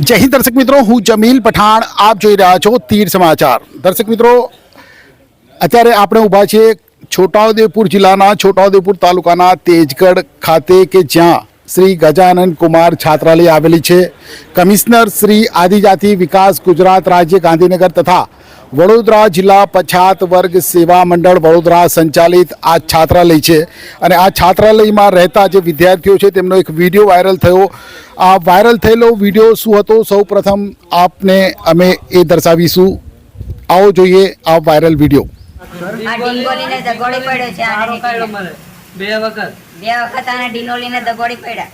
જય હિન્દ, દર્શક મિત્રો. હું જમીલ પઠાણ. આપ જોઈ રહ્યા છો તીર સમાચાર. દર્શક મિત્રો, અત્યારે આપણે ઊભા છીએ છોટાઉદેપુર જિલ્લાના છોટાઉદેપુર તાલુકાના તેજગઢ ખાતે કે જ્યાં શ્રી ગજાનંદ કુમાર છાત્રાલય આવેલી છે. કમિશનર શ્રી આદિજાતિ વિકાસ ગુજરાત રાજ્ય ગાંધીનગર તથા વડોદરા જિલ્લા પછાત વર્ગ સેવા મંડળ વડોદરા સંચાલિત આ છાત્રાલય છે અને આ છાત્રાલયમાં રહેતા જે વિદ્યાર્થીઓ છે તેમનો એક વીડિયો વાયરલ થયો. આ વાયરલ થયેલો વીડિયો શું હતો? સૌ પ્રથમ આપને અમે એ દર્શાવીશું. આવો જોઈએ આ વાયરલ વીડિયો. બે વખત. બે વખત આને ડીંગોલીને દગોડી પડ્યા.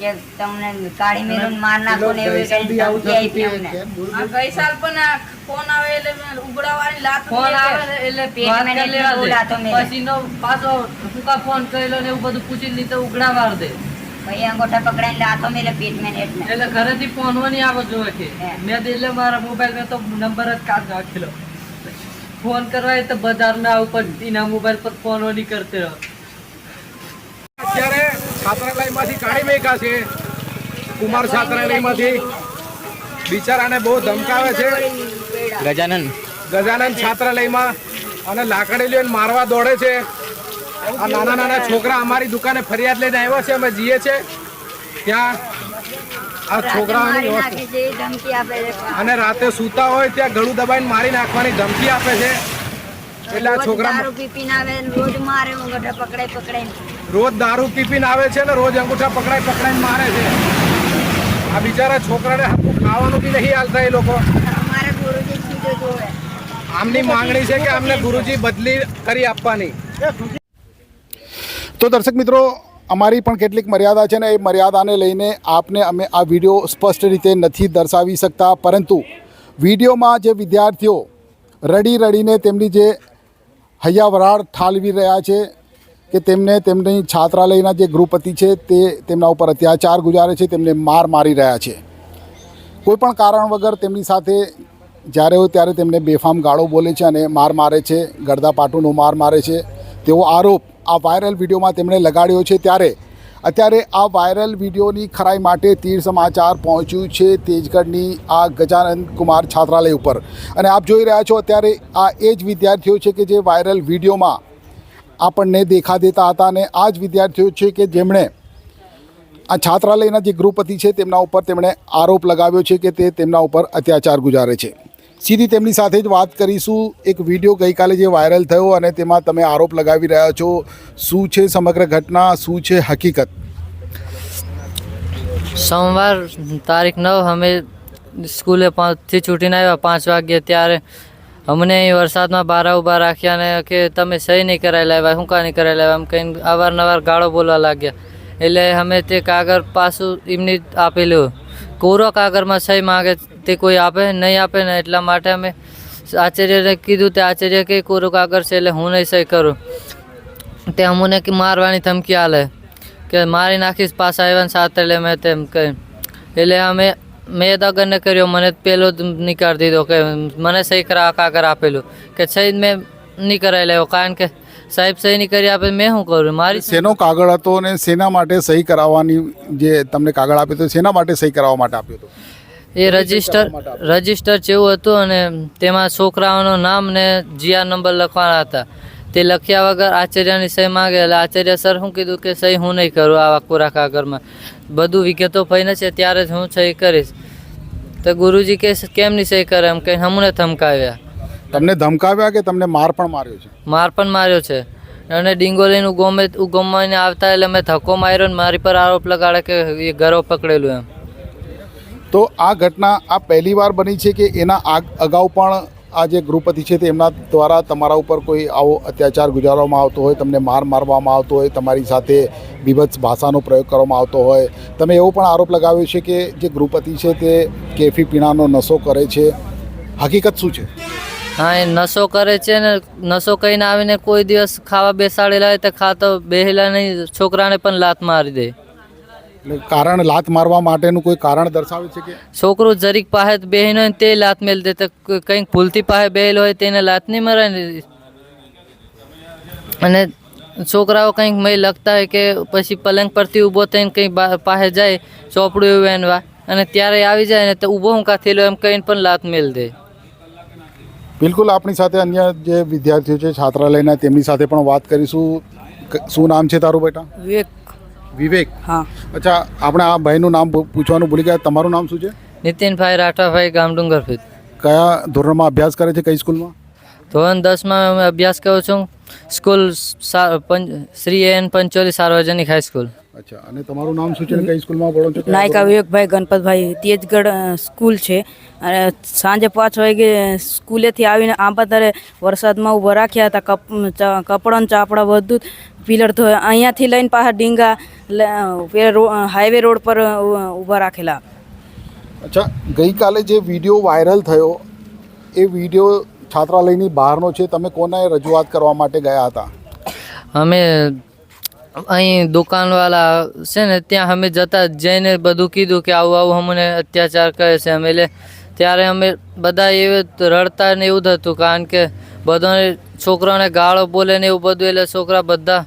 કે તમને કાળી મેરૂન માર નાખો ને એવું કઈ ધમકી આપી અમને આ ગઈ સાલ પણ આ ફોન આવે એટલે મેં લાત ફોન આવે એટલે પેટ મેને લેવા દે. પછી નો પાછો શું ફોન કરેલો ને એવું બધું પૂછી લીધે ઉઘડાવા દે. ભાઈ અંગોઠા પકડાઈને લાતો મેલે પેટ મેં એટલે એટલે ઘરેથી ફોન નહીં આવો જોઈએ કે. મેં તો એટલે મારા મોબાઈલમાં તો નંબર જ કાઢ નાખેલો. ફોન કરવા એ તો બજારમાં આવું પણ એના મોબાઈલ પર ફોન નહીં કરતે રહો અત્યારે છાત્રાલયમાંથી કાઢી મેકા છે. કુમાર છાત્રાલયમાંથી બિચારાને બહુ ધમકાવે છે. ગજાનન. ગજાનંદ છાત્રાલયમાં અને લાકડી લઈને મારવા દોડે છે. આ નાના નાના છોકરા અમારી દુકાને ફરિયાદ લઈને આવ્યા છે. અમે જઈએ છે. ત્યાં આ છોકરાઓની અને રાતે સૂતા હોય ત્યાં ગળું દબાઈને મારી નાખવાની ધમકી આપે છે. એટલે આ છોકરા રોજ મારે પકડાઈ રોજ દારૂ પીપીને આવે છે ને રોજ અંગૂઠા પકડાઈ પકડાઈને મારે છે. આ બિચારા છોકરાને હરખું ખાવાનું બી નહીં હાલતા એ લોકો. આમની માંગણી છે કે અમને ગુરુજી બદલી કરી આપવાની. તો દર્શક મિત્રો અમારી પણ કેટલીક મર્યાદા છે ને એ મર્યાદાને લઈને આપને અમે આ વીડિયો સ્પષ્ટ રીતે નથી દર્શાવી શકતા પરંતુ વિડીયોમાં જે વિદ્યાર્થીઓ રડી રડીને તેમની જે હૈયાવરાળ ઠાલવી રહ્યા છે કે તેમને તેમની છાત્રાલયના જે ગૃહપતિ છે, તે તેમના ઉપર અત્યાચાર ગુજારે છે, તેમને માર મારી રહ્યા છે. કોઈપણ કારણ વગર તેમની સાથે જ્યારે હોય ત્યારે તેમને બેફામ ગાળો બોલે છે અને માર મારે છે ગરદાપાટુનો માર મારે છે. તેવો આરોપ આ વાયરલ વિડીયોમાં તેમણે લગાડ્યો છે ત્યારે અત્યારે આ વાયરલ વિડીયોની ખરાઈ માટે તીર સમાચાર પહોંચ્યું છે તેજગઢની આ ગજાનંદ કુમાર છાત્રાલય ઉપર. અને આપ જોઈ રહ્યા છો, અત્યારે આ એ જ વિદ્યાર્થીઓ છે કે જે વાયરલ વિડીયોમાં આપણને દેખા દેતા હતા અને આ જ વિદ્યાર્થીઓ છે કે જેમણે આ છાત્રાલયના જે ગૃહપતિ છે તેમના ઉપર તેમણે આરોપ લગાવ્યો છે કે તે તેમના ઉપર અત્યાચાર ગુજારે છે. સીધી તેમની સાથે જ વાત કરીશું. એક વીડિયો ગઈકાલે જે વાયરલ થયો અને તેમાં તમે આરોપ લગાવી રહ્યા છો, શું છે સમગ્ર ઘટના, શું છે હકીકત? સોમવાર તારીખ નવ અમે સ્કૂલે પાંચથી છૂટીને આવ્યા પાંચ વાગ્યે ત્યારે અમને અહીં વરસાદમાં બારા ઊભા રાખ્યા ને કે તમે સહી નહીં કરાવી લાવ્યા શું કાં નહીં કરાવી લાવ્યા? એમ કહીને અવારનવાર ગાળો બોલવા લાગ્યા. એટલે અમે તે કાગળ પાછું એમની આપેલું કોરો કાગળમાં સહી માગે, તે કોઈ આપે નહીં આપે ને એટલા માટે અમે આચાર્યને કીધું તે આચાર્ય કે કોરો કાગળ છે એટલે હું નહીં સહી કરું. તે અમને મારવાની ધમકી આલે કે મારી નાખીશ પાછા આવ્યા ને સાથે એટલે મેં તેમ કહી એટલે અમે મેં દગન ને કર્યો મને પેલો જ નીકાળી દીધો કે મને સહી કરાવવા કાગળ આપેલું. કે સહી મેં નહીં કરાવી લેવો કારણ કે સાહેબ સહી નહીં કરી આપે મેં શું કરું? મારી શેનો કાગળ હતો અને શેના માટે સહી કરાવવાની જે તમને કાગળ આપ્યો હતો શેના માટે સહી કરાવવા માટે આપ્યો હતો એ રજિસ્ટર રજિસ્ટર જેવું હતું અને તેમાં છોકરાઓનું નામ ને જીઆર નંબર લખવાના હતા. તે લખ્યા વગર આચાર્યની સહી માગે એટલે આચાર્ય સર શું કીધું કે સહી હું નહીં કરું આવા કોરા કાગળમાં બધું વિગતો ફઈને છે ત્યારે જ હું સહી કરીશ. તો ગુરુજી કે કેમ નહીં સહી કરે? એમ કે હમને ધમકાવ્યા. તમને ધમકાવ્યા કે તમને માર પણ માર્યો છે? માર પણ માર્યો છે. અને ડીંગોલીનું ગોમે ગોમાઈને આવતા એટલે મેં ધક્કો માર્યો ને મારી પર આરોપ લગાડે કે એ ગરો પકડેલું એમ. તો આ ઘટના આ પહેલી વાર બની છે કે એના આગ- અગાઉ પણ આ જે ગૃહપતિ છે તેમના દ્વારા તમારા ઉપર કોઈ આવો અત્યાચાર ગુજારવામાં આવતો હોય, તમને માર મારવામાં આવતો હોય, તમારી સાથે બીભત્સ ભાષાનો પ્રયોગ કરવામાં આવતો હોય, તમે એવો પણ આરોપ લગાવ્યો છે કે જે ગૃહપતિ છે તે કેફી પીણાનો નશો કરે છે? હકીકત શું છે? હા, એ નશો કરે છે ને, નશો કહીને આવીને કોઈ દિવસ ખાવા બેસાડેલા હોય તો ખાતો બેહેલા નહીં, છોકરાને પણ લાત મારી દે. એટલે કારણ લાત મારવા માટેનું કોઈ કારણ દર્શાવે છે કે? છોકરો જરીક પાસે બેહીને હોય ને તે લાત મેલ દે. તો કંઈક ભૂલથી પાસે બેહેલો હોય તેને લાત નહીં મરાય ને. અને છોકરાઓ કંઈક મય લખતા હોય કે પછી પલંગ પરથી ઊભો થઈને કંઈ પાસે જાય ચોપડું એવું એનવા. અને ત્યારે આવી જાય ને તો ઊભો હું કાથેલો એમ કહીને પણ લાત મેલ દે. બિલકુલ આપણી સાથે અન્ય જે વિદ્યાર્થીઓ છે છાત્રાલયના તેમની સાથે પણ વાત કરીશું. શું નામ છે તારું બેટા? વિવેક વિવેક? હા. અચ્છા આપણે આ ભાઈનું નામ પૂછવાનું ભૂલી ગયા. તમારું નામ શું છે? નીતિનભાઈ રાઠાભાઈ ગામ ડુંગરફીત કયા ધોરણમાં અભ્યાસ કરે છે? કઈ સ્કૂલમાં? ધોરણ દસમાં અમે અભ્યાસ કરું છું. સ્કૂલ પંચ- શ્રી એન પંચોલી સાર્વજનિક હાઈસ્કૂલ. અચ્છા અને તમારું નામ શું છે કઈ સ્કૂલમાં ભણો છો? નાયકા વિવેકભાઈ ગણપતભાઈ તેજગઢ સ્કૂલ છે. અને સાંજે પાંચ વાગે સ્કૂલેથી આવીને આંબા તારે વરસાદમાં ઊભા રાખ્યા હતા કપ કપડાં ચાપડા બધું પિલર તો અહીંયાથી લઈને પાછા ડીંગા હાઈવે રોડ પર ઊભા રાખેલા. અચ્છા ગઈકાલે જે વીડિયો વાયરલ થયો એ વીડિયો છાત્રાલયની બહારનો છે તમે કોને રજૂઆત કરવા માટે ગયા હતા? અમે અહીં દુકાનવાળા છે ને ત્યાં અમે જતા જઈને બધું કીધું કે આવું આવું અમને અત્યાચાર કરે છે. અમે એટલે ત્યારે અમે બધા એવું રડતા ને એવું હતું કારણ કે બધાને છોકરાઓને ગાળો બોલે ને એવું બધું એટલે છોકરા બધા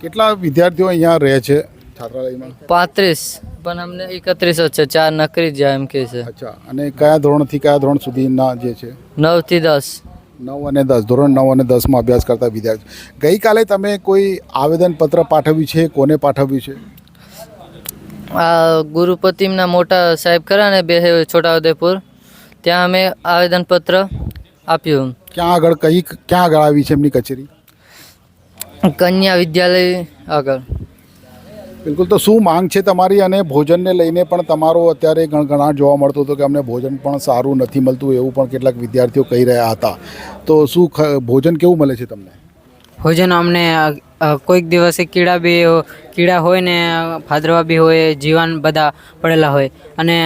કેટલા વિદ્યાર્થીઓ અહીંયા રહે છે છાત્રાલયમાં? પાંત્રીસ. પણ અમને એકત્રીસ જ છે ચાર નકરી જ જાય એમ કે છે. અચ્છા અને કયા ધોરણથી કયા ધોરણ સુધીના જે છે? નવથી દસ. નવ અને દસ ધોરણ નવ અને દસમાં અભ્યાસ કરતા વિદ્યાર્થી. ગઈકાલે તમે કોઈ આવેદનપત્ર પાઠવ્યું છે? કોને પાઠવ્યું છે? આ ગુરુપતિમના મોટા સાહેબ ખરા ને બે છોટાઉદેપુર ત્યાં અમે આવેદનપત્ર આપ્યું. ક્યાં આગળ કઈ ક્યાં આગળ આવી છે એમની કચેરી? કન્યા વિદ્યાલય આગળ. બિલકુલ તો શું માંગ છે તમારી અને ભોજનને લઈને પણ તમારો અત્યારે ગણગણાટ જોવા મળતો હતો કે અમને ભોજન પણ સારું નથી મળતું એવું પણ કેટલાક વિદ્યાર્થીઓ કહી રહ્યા હતા. તો શું ભોજન કેવું મળે છે તમને? ભોજન અમને કોઈક દિવસે કીડા બી કીડા હોય ને ફાદરવા બી હોય જીવાન બધા પડેલા હોય. અને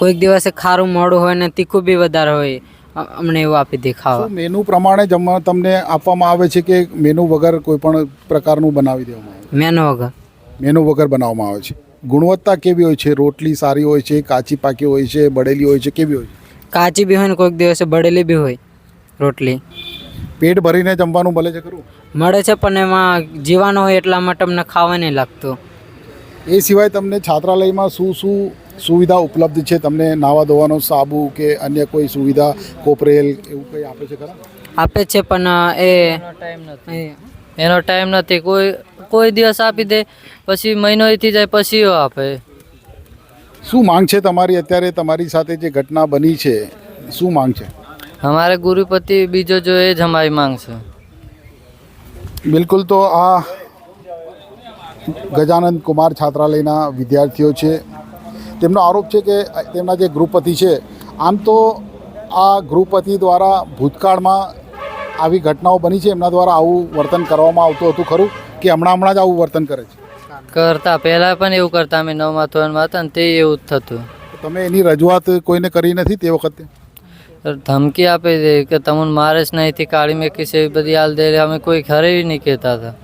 કોઈક દિવસે ખારું મોડું હોય ને તીખું બી વધારે હોય અમને એવું આપી દે ખાવા. મેનુ પ્રમાણે જમવા તમને આપવામાં આવે છે કે મેનુ વગર કોઈ પણ પ્રકારનું બનાવી દેવામાં આવે? મેનો વગર. મેનુ વગર બનાવવામાં આવે છે. ગુણવત્તા કેવી હોય છે? રોટલી સારી હોય છે કાચી પાકી હોય છે બળેલી હોય છે કેવી હોય છે? કાચી બી હોય ને કોઈક દિવસે બળેલી બી હોય રોટલી. પેટ ભરીને જમવાનું મળે છે ખરું? મળે છે પણ એમાં જીવાનો હોય એટલા માટે અમને ખાવા નહીં લાગતું. એ સિવાય તમને છાત્રાલયમાં શું શું સુવિધા ઉપલબ્ધ છે? તમને નાવા ધોવાનો સાબુ કે અન્ય કોઈ સુવિધા કોપરેલ એવું કંઈ આપે છે ખરા? આપે છે પણ એ ટાઈમ નથી એનો ટાઈમ નથી. કોઈ કોઈ દિવસ આપી દે પછી મહિનો જાય પછી આપે. શું માંગ છે તમારી અત્યારે? તમારી સાથે જે ઘટના બની છે શું માંગ છે? અમારે ગુરુપતિ બીજો જો એ જ અમારી માંગ છે. બિલકુલ તો આ ગજાનંદ કુમાર છાત્રાલયના વિદ્યાર્થીઓ છે. તેમનો આરોપ છે કે તેમના જે ગૃહપતિ છે આમ તો આ ગૃહપતિ દ્વારા ભૂતકાળમાં આવી ઘટનાઓ બની છે એમના દ્વારા આવું વર્તન કરવામાં આવતું હતું ખરું? કે હમણાં હમણાં જ આવું વર્તન કરે છે? કરતા પહેલાં પણ એવું કરતા અમે નવમા ધોરણમાં હતા ને તે એવું જ થતું. તમે એની રજૂઆત કોઈને કરી નથી તે વખતે? ધમકી આપે છે કે તમને મારે જ નહીં કાળી મેકી છે એવી બધી હાલ દે અમે કોઈ ઘરે નહીં કહેતા હતા.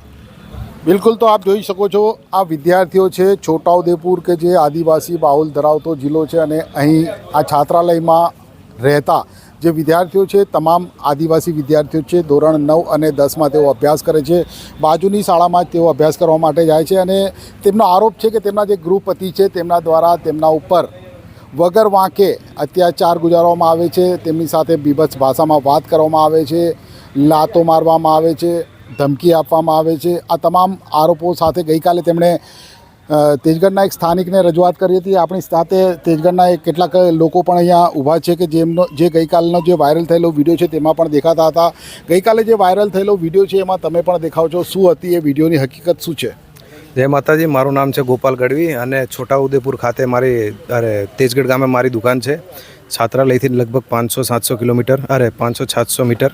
બિલકુલ તો આપ જોઈ શકો છો આ વિદ્યાર્થીઓ છે છોટાઉદેપુર કે જે આદિવાસી બાહુલ ધરાવતો જિલ્લો છે અને અહીં આ છાત્રાલયમાં રહેતા જે વિદ્યાર્થીઓ છે, તમામ આદિવાસી વિદ્યાર્થીઓ છે, ધોરણ નવ અને દસમાં તેઓ અભ્યાસ કરે છે. બાજુની શાળામાં જ તેઓ અભ્યાસ કરવા માટે જાય છે અને તેમનો આરોપ છે કે તેમના જે ગૃહપતિ છે, તેમના દ્વારા તેમના ઉપર વગર વાંકે અત્યાચાર ગુજારવામાં આવે છે. તેમની સાથે બીભત્સ ભાષામાં વાત કરવામાં આવે છે, લાતો મારવામાં આવે છે, ધમકી આપવામાં આવે છે. આ તમામ આરોપો સાથે ગઈકાલે તેમણે તેજગઢના એક સ્થાનિકને રજૂઆત કરી હતી. આપણી સાથે તેજગઢના એક કેટલાક લોકો પણ અહીંયા ઊભા છે કે જેમનો, જે ગઈકાલનો જે વાયરલ થયેલો વીડિયો છે તેમાં પણ દેખાતા હતા. ગઈકાલે જે વાયરલ થયેલો વીડિયો છે એમાં તમે પણ દેખાવ છો. શું હતી એ વિડીયોની હકીકત શું છે? જય માતાજી, મારું નામ છે ગોપાલ ગઢવી અને છોટાઉદેપુર ખાતે મારી, અરે, તેજગઢ ગામે મારી દુકાન છે. છાત્રાલયથી લગભગ પાંચસો, સાતસો કિલોમીટર, અરે, પાંચસો, સાતસો મીટર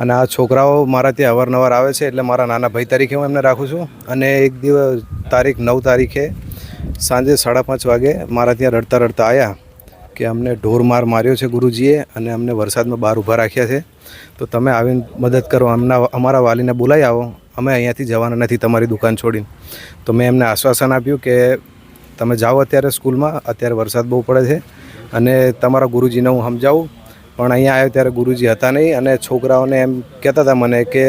અને આ છોકરાઓ મારા ત્યાં અવારનવાર આવે છે એટલે મારા નાના ભાઈ તરીકે હું એમને રાખું છું. અને એક દિવસ, તારીખ નવ તારીખે સાંજે સાડા પાંચ વાગે મારા ત્યાં રડતા રડતા આવ્યા કે અમને ઢોર માર માર્યો છે ગુરુજીએ અને અમને વરસાદમાં બહાર ઊભા રાખ્યા છે. તો તમે આવીને મદદ કરો, અમના, અમારા વાલીને બોલાવી આવો. અમે અહીંયાથી જવાના નથી, તમારી દુકાન છોડીને. તો મેં એમને આશ્વાસન આપ્યું કે તમે જાઓ અત્યારે સ્કૂલમાં, અત્યારે વરસાદ બહુ પડે છે. અને તમારા ગુરુજીને હું સમજાવું પણ અહીંયા આવ્યો ત્યારે ગુરુજી હતા નહીં અને છોકરાઓને એમ કહેતા હતા મને કે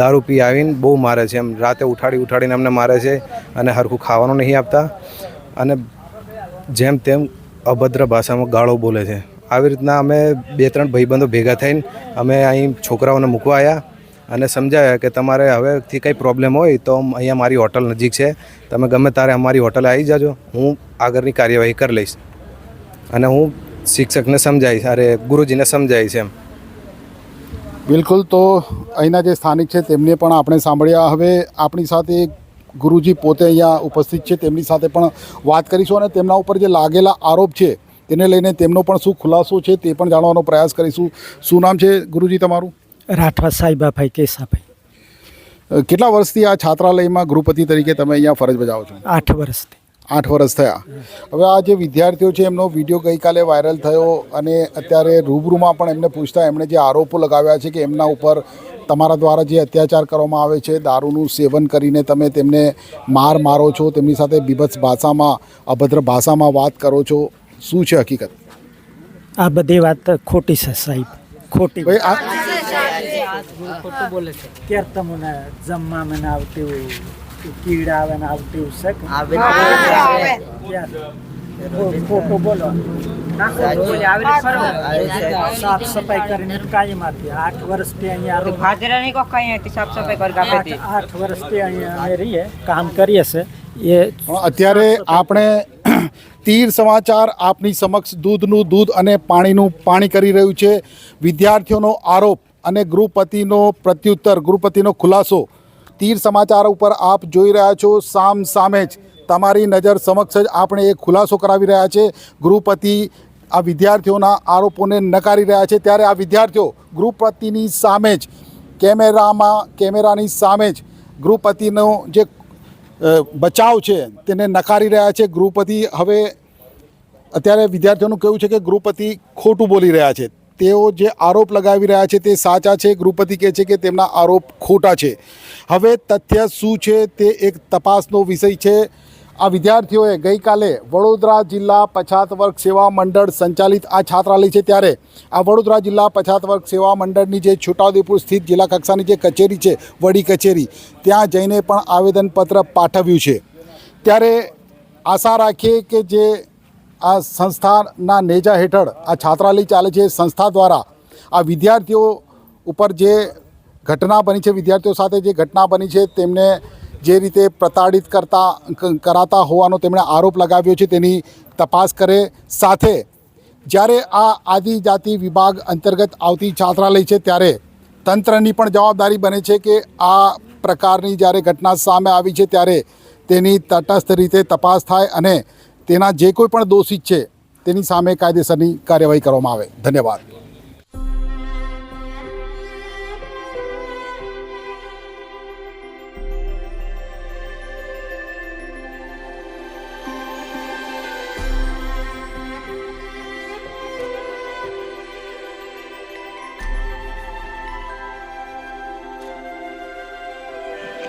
દારૂ પી આવીને બહુ મારે છે. એમ રાતે ઉઠાડી ઉઠાડીને અમને મારે છે અને હરખું ખાવાનું નહીં આપતા. અને જેમ તેમ અભદ્ર ભાષામાં ગાળો બોલે છે. આવી રીતના અમે બે ત્રણ ભાઈબંધો ભેગા થઈને અમે અહીં છોકરાઓને મૂકવા આવ્યા અને સમજાવ્યા કે તમારે હવેથી કંઈ પ્રોબ્લેમ હોય તો અહીંયા મારી હોટલ નજીક છે. તમે ગમે ત્યારે અમારી હોટલે આવી જાજો. હું આગળની કાર્યવાહી કરી લઈશ. અને હું શિક્ષકને સમજાવીશ અરે ગુરુજીને સમજાય છે એમ. બિલકુલ તો અહીંના જે સ્થાનિક છે તેમને પણ આપણે સાંભળ્યા. હવે આપણી સાથે ગુરુજી પોતે અહીંયા ઉપસ્થિત છે તેમની સાથે પણ વાત કરીશું અને તેમના ઉપર જે લાગેલા આરોપ છે તેને લઈને તેમનો પણ શું ખુલાસો છે તે પણ જાણવાનો પ્રયાસ કરીશું. શું નામ છે ગુરુજી તમારું? રાઠવા સાહેબાભાઈ કેસાભાઈ. કેટલા વર્ષથી આ છાત્રાલયમાં ગૃહપતિ તરીકે તમે અહીંયા ફરજ બજાવો છો? આઠ વર્ષથી. આઠ વર્ષ થયા. હવે આ જે વિદ્યાર્થીઓ છે એમનો વીડિયો ગઈકાલે વાયરલ થયો અને અત્યારે રૂબરૂમાં પણ એમને પૂછતા એમણે જે આરોપો લગાવ્યા છે કે એમના ઉપર તમારા દ્વારા જે અત્યાચાર કરવામાં આવે છે દારૂનું સેવન કરીને તમે તેમને માર મારો છો તેમની સાથે બીભત્સ ભાષામાં અભદ્ર ભાષામાં વાત કરો છો. શું છે હકીકત? આ બધી વાત ખોટી છે સાહેબ. ખોટી ભાઈ આ ક્યારે તમને જમવા મને આવતું કીડા આવે ને આવતી છે આવે? ખોટું બોલો. સાફ સફાઈ કરીને કાયમ આપી આઠ વર્ષથી અહીંયા આઠ વર્ષથી અહીંયા રહીએ કામ કરીએ છે. એ અત્યારે આપણે તીર સમાચાર આપની સમક્ષ દૂધનું દૂધ અને પાણીનું પાણી કરી રહ્યું છે. વિદ્યાર્થીઓનો આરોપ અને ગૃહપતિનો પ્રત્યુત્તર ગૃહપતિનો ખુલાસો તીર સમાચાર ઉપર આપ જોઈ રહ્યા છો, સામ સામે જ. તમારી નજર સમક્ષ જ આપણે એક ખુલાસો કરાવી રહ્યા છે. ગૃહપતિ આ વિદ્યાર્થીઓના આરોપોને નકારી રહ્યા છે. ત્યારે આ વિદ્યાર્થીઓ ગૃહપતિની સામે જ, કેમેરામાં, કેમેરાની સામે જ ગૃહપતિનો જે બચાવ છે તેને નકારી રહ્યા છે. ગૃહપતિ હવે અત્યારે વિદ્યાર્થીઓનું કહેવું છે કે ગૃહપતિ ખોટું બોલી રહ્યા છે. તેઓ જે આરોપ લગાવી રહ્યા છે તે સાચા છે, ગૃહપતિ કહે છે કે તેમના આરોપ ખોટા છે. હવે તથ્ય શું છે તે એક તપાસનો વિષય છે. આ વિદ્યાર્થીઓએ ગઈકાલે વડોદરા જિલ્લા પછાત વર્ગ સેવા મંડળ સંચાલિત આ છાત્રાલય છે ત્યારે આ વડોદરા જિલ્લા પછાત વર્ગ સેવા મંડળની જે છોટાઉદેપુર સ્થિત જિલ્લા કક્ષાની જે કચેરી છે, વડી કચેરી, ત્યાં જઈને પણ આવેદનપત્ર પાઠવ્યું છે. ત્યારે આશા રાખીએ કે જે આ સંસ્થાના નેજા હેઠળ આ છાત્રાલય ચાલે છે. સંસ્થા દ્વારા આ વિદ્યાર્થીઓ ઉપર જે ઘટના બની છે, વિદ્યાર્થીઓ સાથે જે ઘટના બની છે, તેમને જે રીતે પ્રતાડિત કરતા કરાતા હોવાનો તેમણે આરોપ લગાવ્યો છે તેની તપાસ કરે. સાથે જ્યારે આ આદિજાતિ વિભાગ અંતર્ગત આવતી છાત્રાલય છે, ત્યારે તંત્રની પણ જવાબદારી બને છે કે આ પ્રકારની જ્યારે ઘટના સામે આવી છે, ત્યારે તેની તટસ્થ રીતે તપાસ થાય અને તેના જે કોઈ પણ દોષિત છે તેની સામે કાયદેસરની કાર્યવાહી કરવામાં આવે. ધન્યવાદ.